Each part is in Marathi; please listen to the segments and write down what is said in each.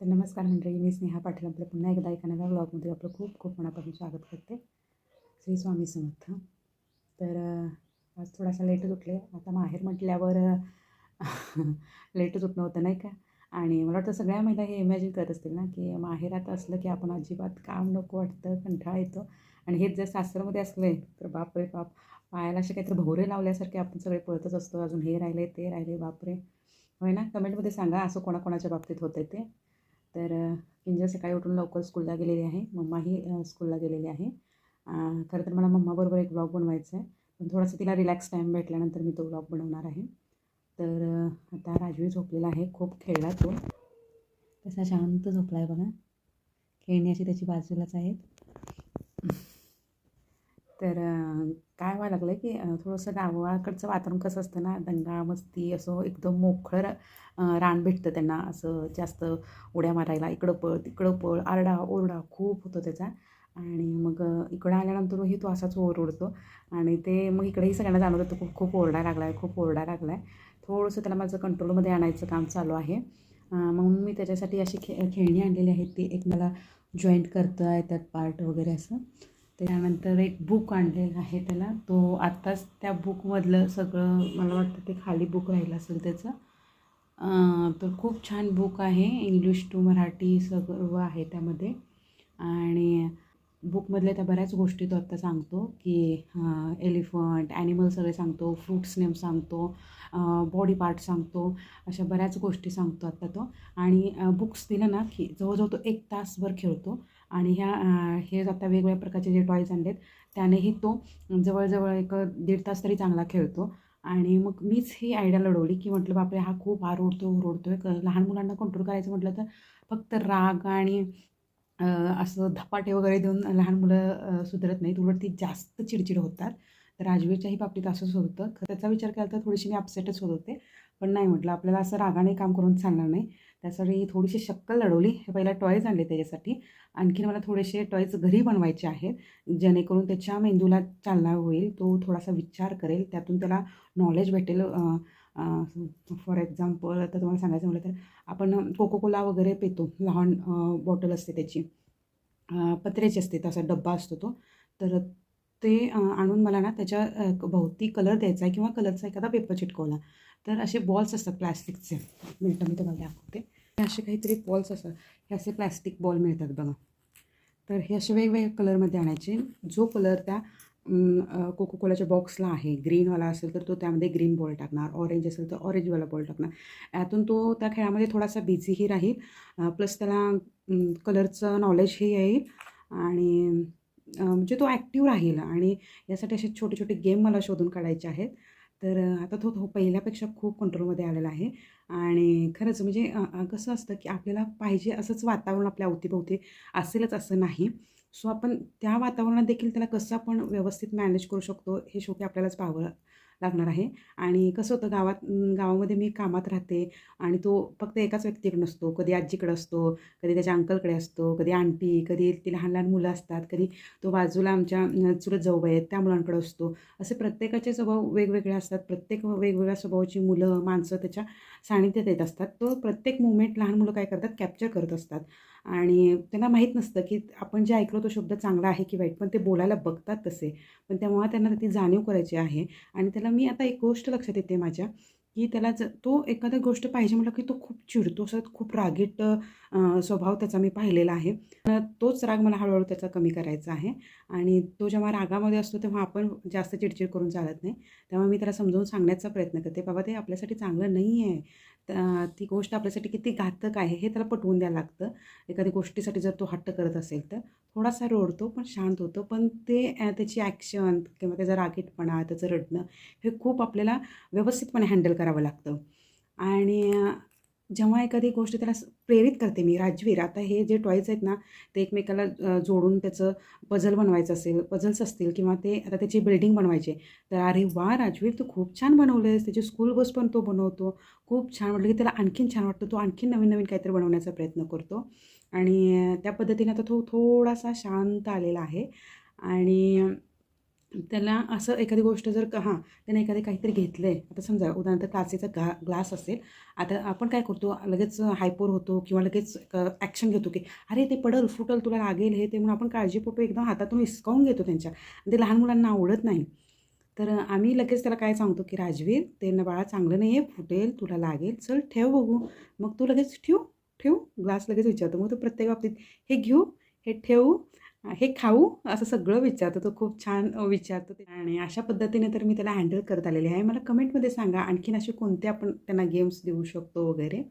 तर नमस्कार मंडळी मी स्नेहा पाटील आपलं पुन्हा एकदा एका नव्या ब्लॉगमध्ये आपलं खूप खूप मनापासून स्वागत करते. श्री स्वामी समर्थ. तर आज थोडासा लेटच उठले. आता माहेर म्हटल्यावर लेटच उठणं होतं नाही का? आणि मला वाटतं सगळ्या महिला हे इमॅजिन करत असतील ना की माहेरात असलं की आपण अजिबात काम नको वाटतं कंठाळा येतो. आणि हेच जर सासरमध्ये असले तर बापरे बाप पायाला असे काहीतरी भोवरे लावल्यासारखे आपण सगळे पळतच असतो. अजून हे राहिले ते राहिले बापरे. होय ना? कमेंटमध्ये सांगा असं कोणाकोणाच्या बाबतीत होतं ते. तर अ, किंजल सकाळी उठून लवकर स्कूलला गेलेली आहे मम्माही स्कूलला गेलेली आहे. खरं तर मला मम्माबरोबर एक ब्लॉग बनवायचा आहे. पण थोडासा तिला रिलॅक्स टाईम भेटल्यानंतर मी तो ब्लॉग बनवणार आहे. तर आता राजवी झोपलेला आहे खूप खेळला तो. तसा शांत झोपला आहे बघा. खेळण्याची त्याची बाजूलाच आहेत. तर काय व्हायला लागलं की थोडंसं गावाकडचं वातावरण कसं असतं ना दंगा मस्ती असं एकदम मोकळं रान भेटतं त्यांना. असं जास्त उड्या मारायला इकडं पळ तिकडं पळ आरडा ओरडा खूप होतो त्याचा. आणि मग इकडं आल्यानंतरही तो असाच ओरडतो आणि ते मग इकडेही सगळ्यांना जाणवतं तो खूप खूप ओरडा लागला आहे खूप ओरडा लागला आहे थोडंसं त्याला माझं कंट्रोलमध्ये आणायचं काम चालू आहे. म्हणून मी त्याच्यासाठी अशी खे खेळणी आणलेली आहेत ती एक मला जॉईंट करता येतात पार्ट वगैरे असं. त्यानंतर एक बुक आणलेला आहे त्याला. तो आत्ताच त्या बुकमधलं सगळं मला वाटतं ते खाली बुक राहिलं असेल त्याचं. तर खूप छान बुक आहे. इंग्लिश टू मराठी सगळं आहे त्यामध्ये. आणि बुकमधल्या त्या बऱ्याच गोष्टी तो आत्ता सांगतो की एलिफंट ॲनिमल सगळे सांगतो फ्रूट्स नेम सांगतो बॉडी पार्ट सांगतो अशा बऱ्याच गोष्टी सांगतो आत्ता तो. आणि बुक्स दिलं ना की जवळजवळ तो एक तासभर खेळतो. आणि ह्या हे आता वेगवेगळ्या प्रकारचे जे टॉईज आणलेत त्यानेही तो जवळजवळ एक दीड तास तरी चांगला खेळतो. आणि मग मीच ही आयडिया लढवली की म्हटलं बापरे हा खूप आरोडतो रोडतो आहे लहान मुलांना कंट्रोल करायचं म्हटलं तर फक्त राग आणि असं धपाटे वगैरे देऊन लहान मुलं सुधरत नाहीत. उलट ती जास्त चिडचिड होतात. राजवीरच्याही बाबतीत असंच होतं. त्याचा विचार केला तर थोडीशी मी अपसेटच होत होते. पण नाही म्हटलं आपल्याला असं रागाने काम करून चालणार नाही. त्यासाठी थोडीशी शक्कल लढवली. हे पहिला टॉयज आणले त्याच्यासाठी. आणखीन मला थोडेसे टॉयज घरी बनवायचे आहेत. जेणेकरून त्याच्या मेंदूला चालना होईल. तो थोडासा विचार करेल. त्यातून त्याला नॉलेज भेटेल. फॉर एक्झाम्पल आता तुम्हाला सांगायचं म्हटलं तर आपण कोको कोला वगैरे पितो. लहान बॉटल असते त्याची. पत्र्याची असते. तसा डब्बा असतो तो. तर ते आणून मला ना त्याच्या भोवती कलर द्यायचा आहे किंवा कलरचा एखादा पेपर चिटकवला. तर असे बॉल्स असतात प्लॅस्टिकचे. मिळतं मी तुम्हाला दाखवते. हे असे काहीतरी बॉल्स असतात. हे असे प्लॅस्टिक बॉल मिळतात बघा. तर हे असे वेगवेगळ्या कलरमध्ये आणायचे. जो कलर त्या कोको कोलाच्या बॉक्सला आहे ग्रीनवाला असेल तर तो त्यामध्ये ग्रीन बॉल टाकणार. ऑरेंज असेल तर ऑरेंजवाला बॉल टाकणार. यातून तो त्या खेळामध्ये थोडासा बिझीही राहील. प्लस त्याला कलरचं नॉलेजही येईल. आणि म्हणजे तो ॲक्टिव्ह राहील आणि यासाठी असे छोटे छोटे गेम मला शोधून काढायचे आहेत. तर आता तो तो पहिल्यापेक्षा खूप कंट्रोलमध्ये आलेला आहे. आणि खरंच म्हणजे कसं असतं की आपल्याला पाहिजे असंच वातावरण आपल्या अवतीभोवती असेलच असं नाही. सो आपण त्या वातावरणात देखील त्याला कसं आपण व्यवस्थित मॅनेज करू शकतो हे शेवटी आपल्यालाच पाहावं लागणार आहे. आणि कसं होतं गावात गावामध्ये मी कामात राहते आणि तो फक्त एकाच व्यक्तीकडे नसतो. कधी आजीकडे असतो कधी त्याच्या अंकलकडे असतो कधी आंटी कधी ती लहान लहान मुलं असतात कधी तो बाजूला आमच्या चुलत जाऊबाई आहेत त्या मुलांकडे असतो. असे प्रत्येकाचे स्वभाव वेगवेगळे असतात. प्रत्येक वेगवेगळ्या स्वभावाची मुलं माणसं त्याच्या सानिध्यात येत असतात. तो प्रत्येक मुवमेंट लहान मुलं काय करतात कॅप्चर करत असतात. आणि त्यांना माहीत नसतं की आपण जे ऐकलो तो शब्द चांगला आहे की वाईट पण ते बोलायला बघतात तसे. पण तेव्हा त्यांना ती जाणीव करायची आहे. आणि त्याला मी आता एक गोष्ट लक्षात येते माझ्या की त्याला ज तो एखादी गोष्ट पाहिजे म्हटलं की तो खूप चिडतो असं खूप रागीट स्वभाव त्याचा मी पाहिलेला आहे. तोच राग मला हळूहळू त्याचा कमी करायचा आहे. आणि तो जेव्हा रागामध्ये असतो तेव्हा आपण जास्त चिडचिड करून चालत नाही. तेव्हा मी त्याला समजावून सांगण्याचा प्रयत्न करते बाबा ते आपल्यासाठी चांगलं नाही आहे ती गोष्ट आपल्यासाठी किती घातक आहे हे त्याला पटवून द्यायला लागतं. एखादी गोष्टीसाठी जर तो हट्ट करत असेल तर. थोडासा रोडतो पण शांत होतो. पण ते त्याची ॲक्शन किंवा त्याचा रागीटपणा त्याचं रडणं हे खूप आपल्याला व्यवस्थितपणे हँडल करावं लागतं. आणि जेव्हा एखादी गोष्ट त्याला प्रेरित करते मी राजवीर आता हे जे टॉईज आहेत ना ते एकमेकाला जोडून त्याचं पझल बनवायचं असेल पझल्स असतील किंवा ते आता त्याची बिल्डिंग बनवायची तर अरे वा राजवीर तू खूप छान बनवलं त्याची स्कूल बस पण तो बनवतो खूप छान म्हटलं की त्याला आणखीन छान वाटतं तो आणखीन नवीन नवीन काहीतरी बनवण्याचा प्रयत्न करतो. आणि त्या पद्धतीने आता तो थोडासा शांत आलेला आहे. आणि त्याला असं एखादी गोष्ट जर का हां त्याने एखादी काहीतरी घेतलं आहे आता समजा उदाहरणार्थ काचेचा गा ग्लास असेल आता आपण काय करतो लगेच हायपोर होतो किंवा लगेच ॲक्शन घेतो की अरे ते पडल फुटल तुला लागेल हे ते म्हणून आपण काळजीपोटो एकदम हातातून हिसकावून घेतो त्यांच्या. ते लहान मुलांना आवडत नाही. तर आम्ही लगेच त्याला काय सांगतो की राजवीर ते बाळा चांगलं नाही आहे फुटेल तुला लागेल चल ठेव बघू. मग तू लगेच ठेवू ठेव ग्लास लगेच विचारतो. मग तो प्रत्येक बाबतीत हे घेऊ हे ठेवू. हे खाऊ असं सगळं विचारतो. तो खूप छान विचारतो. ते आणि अशा पद्धतीने तर मी त्याला हँडल करत आलेली आहे. मला कमेंटमध्ये सांगा आणखीन असे कोणते आपण त्यांना गेम्स देऊ शकतो वगैरे.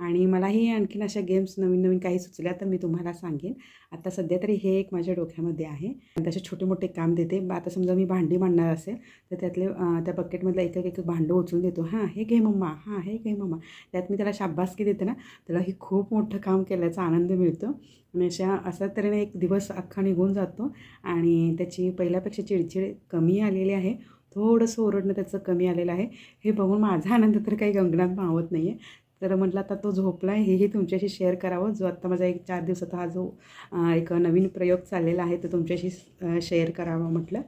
आणि मलाही आणखीन अशा गेम्स नवीन नवीन काही सुचल्या तर मी तुम्हाला सांगेन. आता सध्या तरी हे एक माझ्या डोक्यामध्ये आहे. आणि तसे छोटे मोठे काम देते. आता समजा मी भांडी मांडणार असेल तर त्यातले त्या बकेटमधलं एक एक भांडं उचलून देतो. हां हे घे मम्मा. हां हे घे मम्मा. त्यात मी त्याला शाब्बासकी देते ना त्याला ही खूप मोठं काम केल्याचा आनंद मिळतो. आणि अशा अशा तऱ्हेने एक दिवस अख्खा निघून जातो. आणि त्याची पहिल्यापेक्षा चिडचिड कमी आलेली आहे. थोडंसं ओरडणं त्याचं कमी आलेलं आहे. हे बघून माझा आनंद तर काही गंगनात मावत नाही आहे तर म्हटलं आता तो झोपला आहे हेही तुमच्याशी शेअर करावं. जो आत्ता माझा एक चार दिवसाचा हा जो एक नवीन प्रयोग चाललेला आहे तो तुमच्याशी शेअर करावा म्हटलं.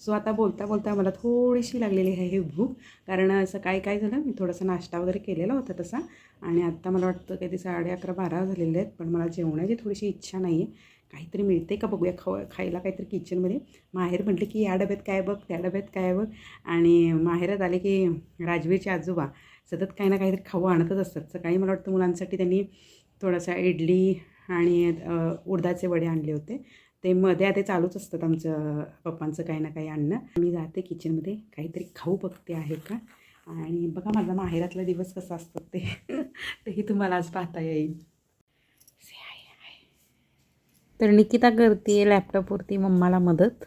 सो आता बोलता बोलता मला थोडीशी लागलेली आहे ही भूक कारण सकाळी काय झालं मी थोडासा नाश्ता वगैरे केलेला होता तसा आणि आत्ता मला वाटतं काही ते साडे अकरा बारा झालेले आहेत पण मला जेवणाची थोडीशी इच्छा नाही आहे काहीतरी मिळते का बघूया खाव खायला काहीतरी किचनमध्ये. माहेर म्हटलं की या डब्यात काय बघ त्या डब्यात काय बघ. आणि माहेरात आले की राजवीरचे आजोबा. सतत काही ना काहीतरी खाऊ आणतच असतात. सकाळी मला वाटतं मुलांसाठी त्यांनी थोडासा इडली आणि उडदाचे वडे आणले होते. ते मध्ये आता चालूच असतात आमचं पप्पांचं काही ना काही आणणं. मी जाते किचनमध्ये काहीतरी खाऊ बघते आहे का? आणि बघा माझा माहेरातला दिवस कसा असतो ते. तेही तुम्हाला आज पाहता येईल. तर निकिता करते लॅपटॉपवरती मम्माला मदत.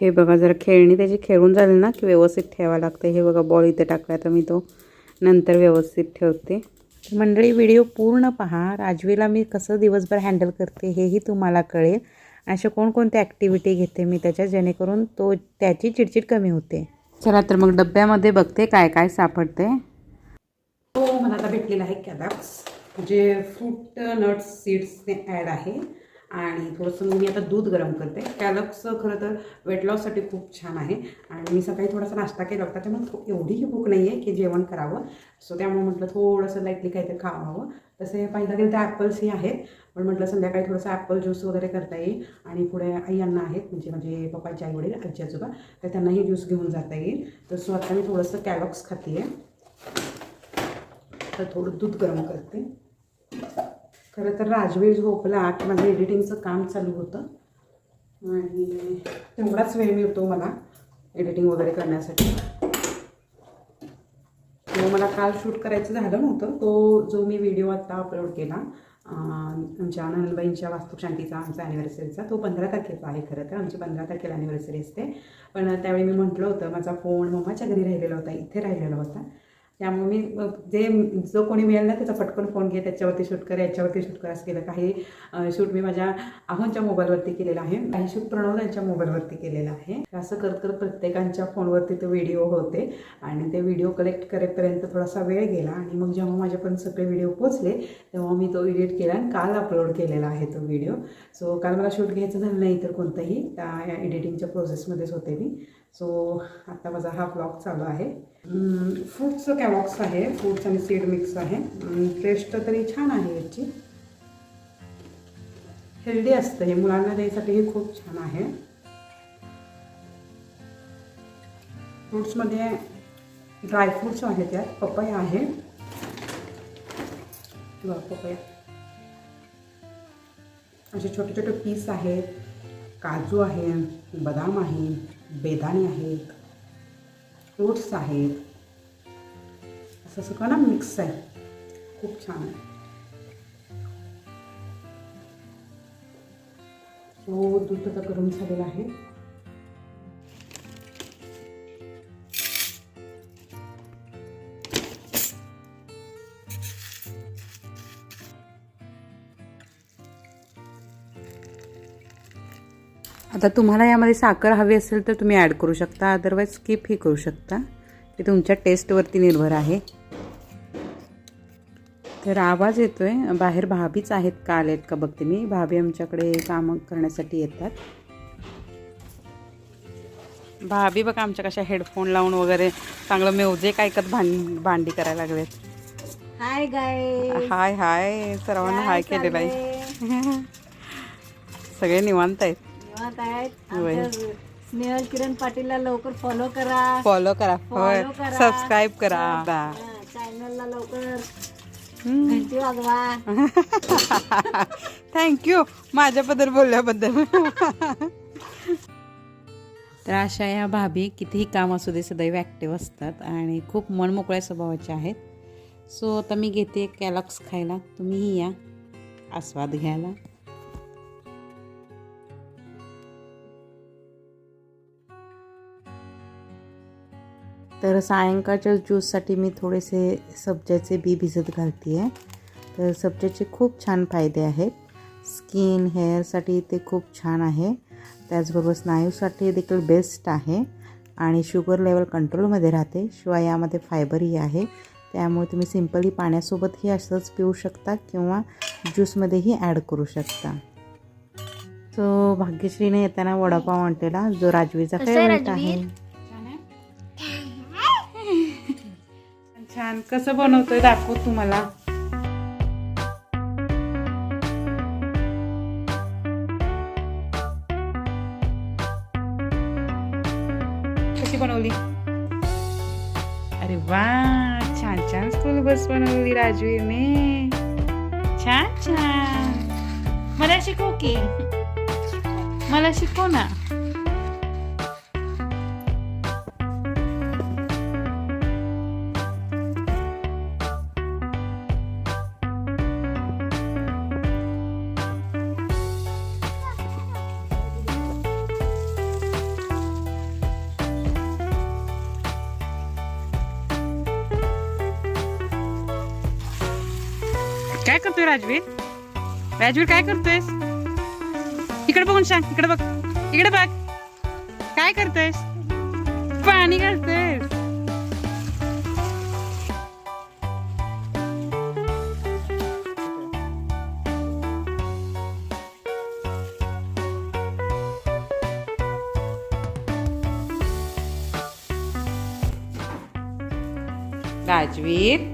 हे बघा जरा खेळणी त्याची खेळून झाली ना की व्यवस्थित ठेवावं लागतं. हे बघा बॉल इथे टाकला तर मी तो नंतर व्यवस्थित ठेवते. मंडळी व्हिडिओ पूर्ण पहा. राजवीला मी कसं दिवसभर हँडल करते हेही तुम्हाला कळेल. अशा कोणकोणत्या ॲक्टिव्हिटी घेते मी त्याच्या जेणेकरून तो त्याची चिडचिड कमी होते. चला तर मग डब्यामध्ये बघते काय काय सापडते. हो मला आता भेटलेला आहे कॅलॅक्स जे फ्रूट नट्स सीड्सने ॲड आहे. आणि थोडंसं मी आता दूध गरम करते. कॅलॉक्स खरं तर वेट लॉससाठी खूप छान आहे. आणि मी सकाळी थोडासा नाश्ता केला होता त्यामुळे थो एवढीही भूक नाही आहे की जेवण करावं. सो त्यामुळे म्हटलं थोडंसं लाईटली काहीतरी खावावं. तसे पाहिलं गेलं तर ॲपल्सही आहेत. पण म्हटलं संध्याकाळी थोडंसं ॲपल ज्यूस वगैरे करता येईल. आणि पुढे आई यांना आहेत म्हणजे माझे पप्पाचे आई वडील आजी आजोबा. तर त्यांनाही ज्यूस घेऊन जाता येईल. तर सो आता मी थोडंसं कॅलॉक्स खाते आहे तर थोडं दूध गरम करते. खरं तर राजवीर झोपला की माझं एडिटिंगचं काम चालू होतं. आणि तेवढाच वेळ मिळतो मला एडिटिंग वगैरे करण्यासाठी. तो मला काल शूट करायचं झालं नव्हतं. तो जो मी व्हिडिओ आत्ता अपलोड केला आमच्या नंदबाईंच्या वास्तुशांतीचा आमचा ॲनिव्हर्सरीचा तो पंधरा तारखेचा आहे खरं तर. आमची पंधरा तारखेला ॲनिव्हर्सरी असते. पण त्यावेळी मी म्हटलं होतं माझा फोन मम्माच्या घरी राहिलेला होता इथे राहिलेला होता. त्यामुळे मी जे जो कोणी मिळेल ना त्याचा पटकन फोन घे त्याच्यावरती शूट कर याच्यावरती शूट कर असं केलं. काही शूट मी माझ्या आहोंच्या मोबाईलवरती केलेला आहे. काही शूट प्रणव यांच्या मोबाईलवरती केलेलं आहे. असं करत करत प्रत्येकांच्या फोनवरती तो व्हिडिओ होते आणि ते व्हिडिओ कलेक्ट करेपर्यंत थोडासा वेळ गेला आणि मग जेव्हा माझ्यापर्यंत सगळे व्हिडिओ पोचले तेव्हा मी तो एडिट केला आणि काल अपलोड केलेला आहे तो व्हिडिओ. सो काल मला शूट घ्यायचं झालं नाही तर कोणतंही त्या एडिटिंगच्या प्रोसेसमध्येच होते मी. सो आता माझा हा ब्लॉग चालू आहे. फ्रूटचं कॅबॉक्स आहे. फ्रूट्स आणि सीड मिक्स आहे. टेस्ट तरी छान आहे याची. हेल्दी असतं हे. मुलांना द्यायसाठी हे खूप छान आहे. फ्रूट्समध्ये ड्रायफ्रूट्स आहेत त्यात पपया आहे. बघा पपया. असे छोटे छोटे पीस आहेत. काजू आहे बदाम आहे बेदाणे आहेत फ्रूट्स आहेत. असं सगळं ना मिक्स आहे खूप छान आहे. सो दूध आता गरम झालेलं आहे. आता तुम्हाला यामध्ये साखर हवी असेल तर तुम्ही ॲड करू शकता अदरवाईज स्किपही करू शकता. ते तुमच्या टेस्टवरती निर्भर आहे. तर आवाज येतोय. बाहेर भाभीच आहेत का आलेत का बघते मी. भाभी आमच्याकडे कामं करण्यासाठी येतात. भाभी बघा आमच्या कशा हेडफोन लावून वगैरे चांगलं म्युझिक ऐकत भांड भांडी करायला लागलेत. हाय गाय हाय हाय सर्वांना हाय केलेला आहे सगळे निवांत आहेत. आहेत. होय. स्नेहल किरण पाटीलला लवकर फॉलो करा. फॉलो करा. होय. सबस्क्राईब करा चॅनलला लवकर. घंटी वाजवा थँक्यू माझ्याबद्दल बोलल्याबद्दल. तर अशा या भाभी कितीही काम असू दे सदैव ॲक्टिव्ह असतात आणि खूप मनमोकळ्या स्वभावाच्या आहेत. सो आता मी घेते कॅलॉक्स खायला. तुम्हीही या. आस्वाद घ्यायला. तर सायंकाळच्या ज्यूससाठी मी थोडेसे सब्जाचे बी भिजत घालते आहे तर सब्जाचे खूप छान फायदे आहेत. स्किन हेअरसाठी ते खूप छान आहे. त्याचबरोबर स्नायूसाठी देखील बेस्ट आहे. आणि शुगर लेवल कंट्रोलमध्ये राहते. शिवाय यामध्ये फायबरही आहे. त्यामुळे तुम्ही सिम्पली पाण्यासोबतही असंच पिऊ शकता किंवा ज्यूसमध्येही ॲड करू शकता. सो भाग्यश्रीने येताना वडापाव आणलेला. जो राजवीचा फेवरेट आहे. छान. कसं बनवतोय दाखवू तुम्हाला. कशी बनवली? अरे वा छान छान स्कूल बस बनवली राजवीरने. छान छान. मला शिकव की. मला शिकव ना. काय करतोय राजवीर? राजवीर काय करतोयस? इकडे बघून सांग इकडे बघ इकडे बघ. काय करतोयस? पाणी घालतोयस. राजवीर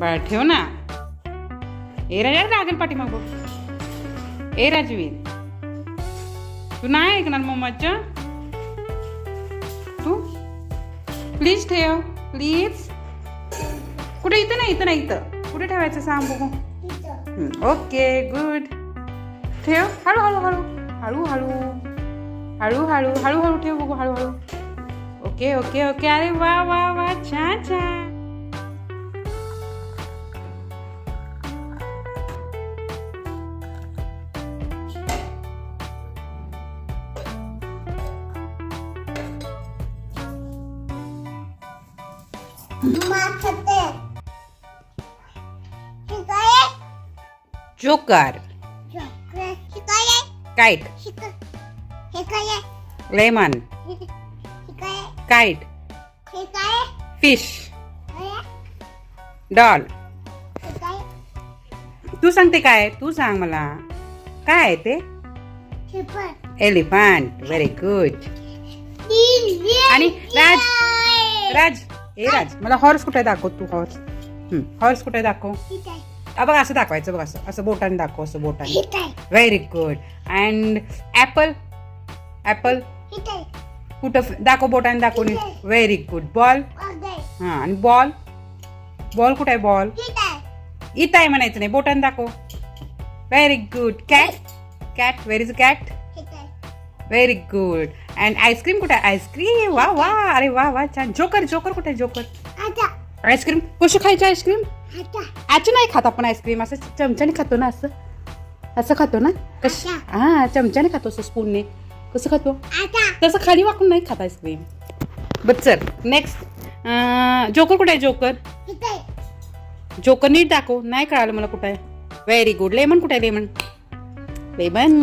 बाळ ठेव ना. ए राजा लागेल पाठीमाग बघ. ए राजवीर. तू नाही ऐकणार मम्माचं? तू? प्लीज ठेव. प्लीज कुठे? इथं नाही इथं नाही इथं. कुठे ठेवायचं सांग बघू. ओके गुड ठेव. हळू हळू हळू. हळू हळू. हळू हळू. हळू हळू ठेव बघू. हळू हळू. ओके ओके ओके अरे वा वा वा. छान छान. Joker. Kite lemon kite fish doll तू सांगते काय? तू सांग मला. काय आहे ते? एलिफंट व्हेरी गुड आणि राज. राज. ए राज. मला हॉर्स कुठे दाखव तू हॉर्स हॉर्स कुठे दाखव? बघ असं दाखवायचं बघ असं असं बोटाने दाखव असं बोटाने. Very good and apple apple कुठं दाखव बोटाने दाखवणे व्हेरी गुड बॉल हां आणि बॉल बॉल कुठं आहे बॉल इथं आहे म्हणायचं नाही बोटाने दाखव. Very good cat cat where is cat very good and ice cream कुठे आहे? आईस्क्रीम वा वा. अरे वा वा. छान. जोकर जोकर कुठे जोकर आईस्क्रीम कशी खायची आईस्क्रीम आजची नाही खात आपण आईस्क्रीम असं चमच्याने खातो ना असं. असं खातो ना? कश हा चमच्याने खातो असं स्पूनने. कसं खातो? तसं खाली वाकून नाही खात आईस्क्रीम. बट चल नेक्स्ट जोकर कुठे आहे जोकर? जोकर नीट दाखव नाही कळालं मला कुठं आहे. व्हेरी गुड लेमन कुठे आहे lemon lemon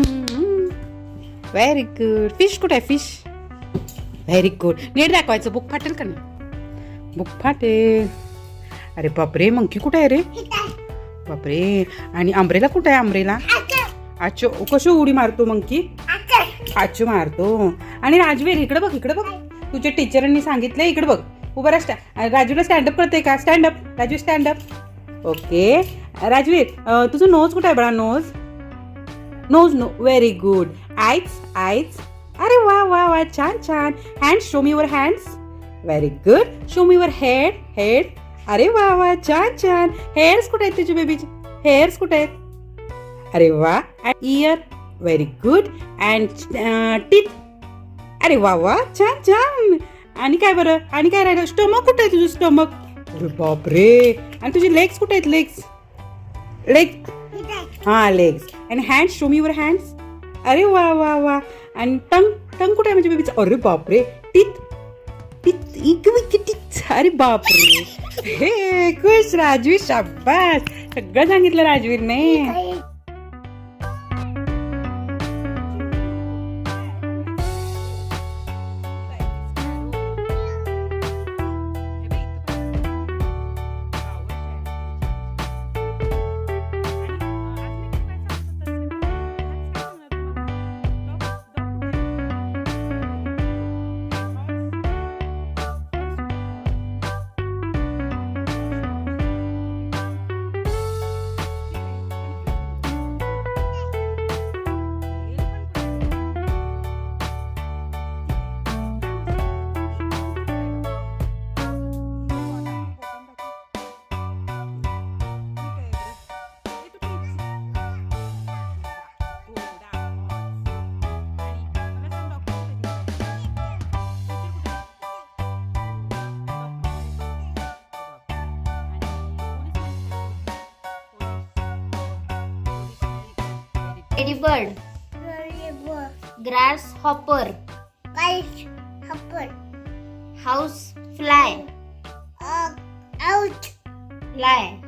very good fish कुठे आहे फिश व्हेरी गुड नीट दाखवायचं बुक फाटेल का नाही? बुक फाटेल. अरे बापरे मंकी कुठे आहे रे? बापरे आणि आंब्रेला कुठे आहे आंब्रेला? आचो कशी उडी मारतो मंकी? आचो मारतो. आणि राजवीर इकडे बघ इकडे बघ. तुझ्या टीचरांनी सांगितलं इकडे बघ. उभं राहा राजूला स्टँडअप करते का? Stand up Raju stand up okay Rajveer तुझं नोज कुठं आहे बळा nose nose no very good eyes eyes अरे वा वा वा छान छान. Hands show me your hands very good show me your head head अरे वा वा छान छान. हेअर्स कुठे आहेत तुझ्या बेबीचे हेअर्स कुठे आहेत? अरे वा ear very good and teeth अरे वा वा छान छान. आणि काय बरं? आणि काय राहिलं? स्टमक कुठे आहे तुझं स्टमक अरे बापरे. आणि तुझे लेग्स कुठे आहेत लेग्स लेग हा legs and hands show me your hands अरे वा वा वा. आणि टंग टंग कुठे आहे म्हणजे बेबीचं अरे बापरे. टीथ टीथ इक टीथ अरे बापरे. हे खुश राजवी शाबास. सगळं सांगितलं राजवीरने. ladybird ladybird grasshopper. Grasshopper house fly. Uh, out. Fly